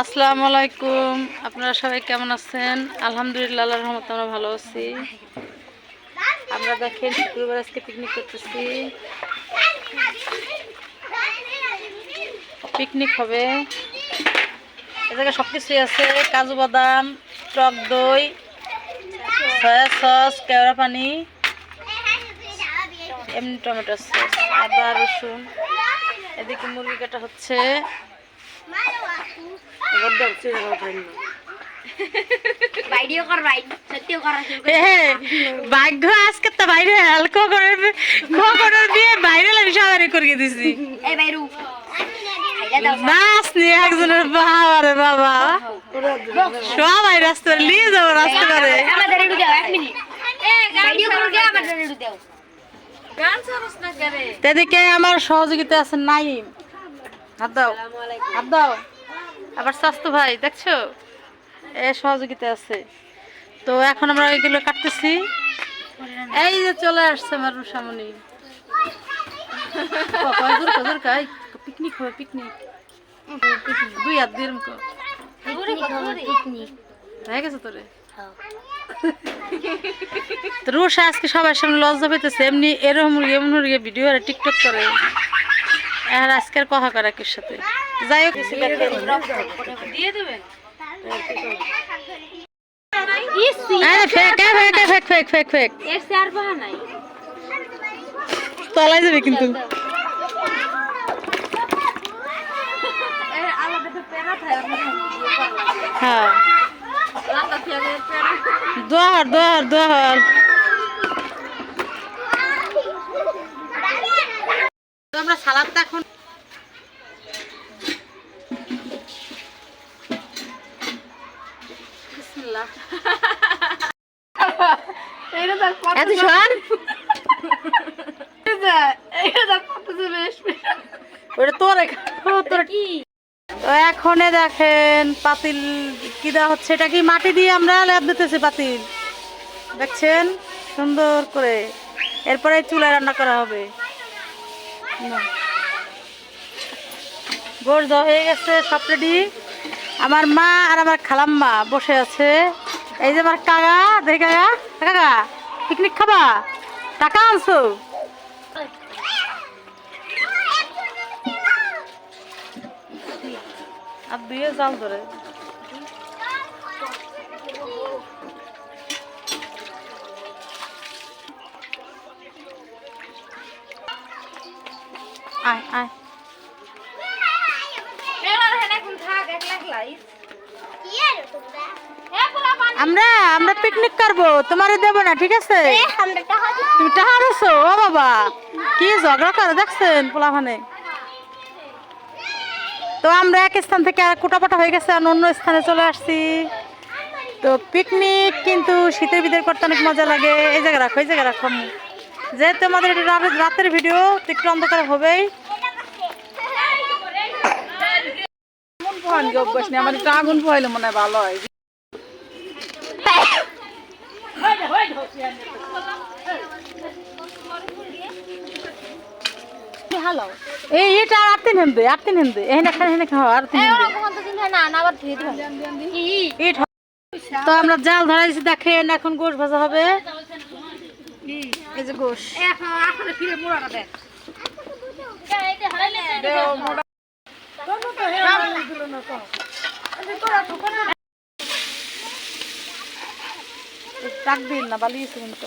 আসসালামু আলাইকুম। আপনারা সবাই কেমন আছেন? আলহামদুলিল্লাহ আল্লাহর রহমতে আমরা ভালো আছি। আমরা দেখেন শুক্রবার আজকে পিকনিক করতেছি। পিকনিক হবে। এ জায়গায় সব কিছুই আছে। কাজু বাদাম টক দই সয়া সস কেওড়া পানি এমনি টমেটো সস আদা রসুন। এদিকে মুরগি কাটা হচ্ছে ভাগ্য আজকে তো বাইরে দিয়ে বাইরে করিয়ে দিছি। নিয়ে একজনের বাবা রে বাবা। সবাই রাস্তা নিয়ে যাব রাস্তা করে এদিকে আমার সহযোগিতা আছে নাইম। হাত দাও। হাত দাও। আবার স্বাস্থ্য ভাই দেখছ? এ সহযোগিতা আছে। তো এখন আমরা এগুলো কাটতেছি। এই যে চলে আসছে আমার রুসামণি পিকনিক হবে পিকনিক। দুই হাত দিয়ে পিকনিক হয়ে গেছে তোরে? রুশা আজকে সবার সামনে লজ্জা পেতেছে। এমনি এরকম এমন ভিডিও আর টিকটক করে। আর আজকের কথা করে একের সাথে। যাই হোক দিয়ে দেবেন? আরে ফেক এ ফেক এ ফেক ফেক ফেক ফেক এর সে আর বাহা নাই তলাই যাবে কিন্তু হ্যাঁ দোয়ার দোয়ার দোয়ার আমরা সালাদটা এখন এত শোন। ওটা তোর তোর কি? এখনে দেখেন পাতিল কি দেওয়া হচ্ছে? এটা কি মাটি দিয়ে আমরা ল্যাব দিতেছি পাতিল? দেখছেন? সুন্দর করে। এরপরে চুলায় রান্না করা হবে। না। গোড় হয়ে গেছে, সব রেডি আমার মা আর আমার খালাম্মা বসে আছে। এই যে আমার কাকা, দেখি কাকা। কাকা পিকনিক খাবা? টাকা আনছো? দুয়ে জাল ধরে। আয় আয়। আমরা আমরা পিকনিক করব তোমারে দেবো না ঠিক আছে? তুমি আছো ও বাবা। কি ঝগড়া করে দেখছেন পোলাভানে তো আমরা এক স্থান থেকে আর কোটাপাটা হয়ে গেছে আর অন্য স্থানে চলে আসছি। তো পিকনিক কিন্তু শীতের ভিতরে করতে অনেক মজা লাগে। এই জায়গায় রাখো এই জায়গায় রাখো। যেহেতু আমাদের এটা রাত- রাতের ভিডিও তো একটু অন্ধকার হবেই। আমার একটু আগুন পোহাইলে মনে হয় ভালো হয়। এই এটা আর আট তিন হেন্দে আট তিন হেন্দে এখানে এখানে এখানে খাওয়া আর তিন না না আবার ধুয়ে দিও কি ইট হ- তো আমরা জাল ধরাইছি দেখেন এখন গোশ ভাজা হবে এই যে গোশ এখন এখন ফিরে মোড়াটা দেখ টাক দিন না বালিয়েছে কিন্তু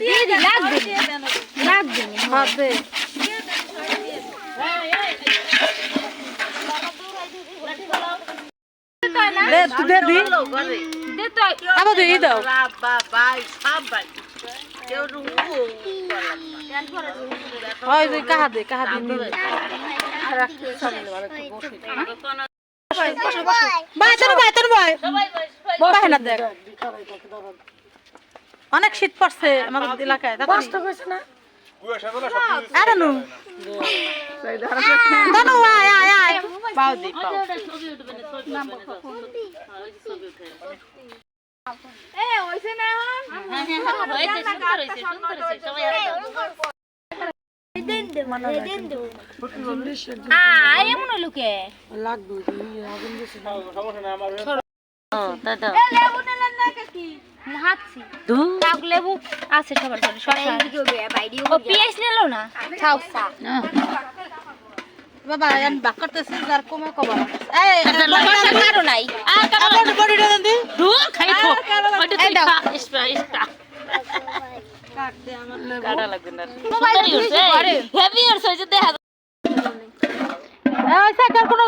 দিয়ে দি লাগবে। লাগবে হ্যাঁ দে দে তুই দে দি দে তো আবার দিয়ে দাও হয় তুই কাহা দে কাহা দিন দিন বাই তোর বাই। তোর বাই বাই না দেখ। অনেক শীত পড়ছে আমাদের এলাকায় কষ্ট হয়েছে না? আরে নু আয় আয় আয়। পাও দি পাও। এ হইছে না এখন? হ্যাঁ হ্যাঁ সুন্দর হয়েছে সুন্দর হয়েছে সবাই দিন দে তাক লেবু আছে সবার ঘরে ও নিলো না? খাও বাবা আমি বাক করতেছি যার কমে কবার এই শশা কারও নাই। বডি বডিটা দেন দি। মোবাইল হেভি আর সইছে দেখা এই সাইকেল কোনো